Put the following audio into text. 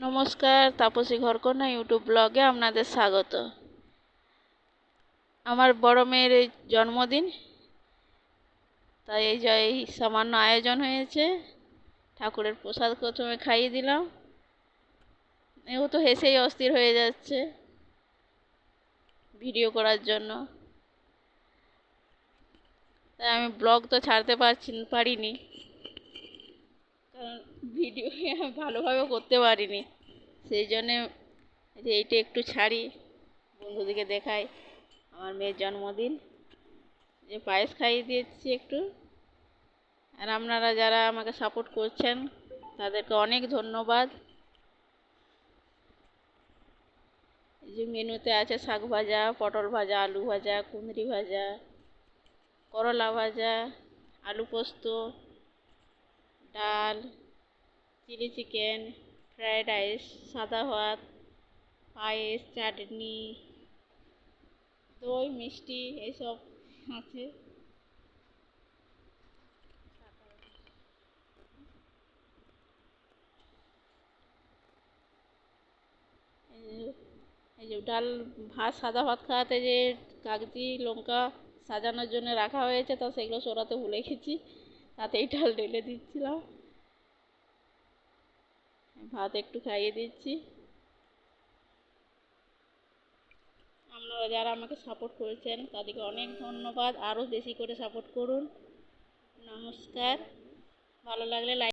নমস্কার, তাপসী ঘরকন্যা ইউটিউব ব্লগে আপনাদের স্বাগত। আমার বড় মেয়ের এই জন্মদিন, তাই এই যে এই সামান্য আয়োজন হয়েছে, ঠাকুরের প্রসাদ প্রথমে খাইয়ে দিলাম। ও তো হেসেই অস্থির হয়ে যাচ্ছে ভিডিও করার জন্য। তাই আমি ব্লগ তো ছাড়তে পারছি, পারিনি। কারণ ভিডিও ভালোভাবে করতে পারিনি। সেই জন্যে যে এইটা একটু ছাড়ি, বন্ধুদেরকে দেখাই। আমার মেয়ের জন্মদিন। যে পায়েস খাইয়ে দিয়েছি একটু। আর আপনারা যারা আমাকে সাপোর্ট করছেন, তাদেরকে অনেক ধন্যবাদ। যে মেনুতে আছে শাক ভাজা, পটল ভাজা, আলু ভাজা, কুঁদরি ভাজা, করলা ভাজা, আলু পোস্ত ডাল, চিলি চিকেন, ফ্রায়েড রাইস, সাদা ভাত, পায়েস, চাটনি, দই, মিষ্টি, এসব আছে। এই যে ডাল ভাত, সাদা ভাত খাওয়াতে যে কাগজি, লঙ্কা সাজানোর জন্য রাখা হয়েছে, তা সেগুলো সরাতে ভুলে গেছি। তাতেই ডাল ঢেলে দিচ্ছিলাম। ভাত একটু খাইয়ে দিচ্ছি। আপনারা যারা আমাকে সাপোর্ট করেছেন, তাদেরকে অনেক ধন্যবাদ। আরও বেশি করে সাপোর্ট করুন। নমস্কার। ভালো লাগলে লাইক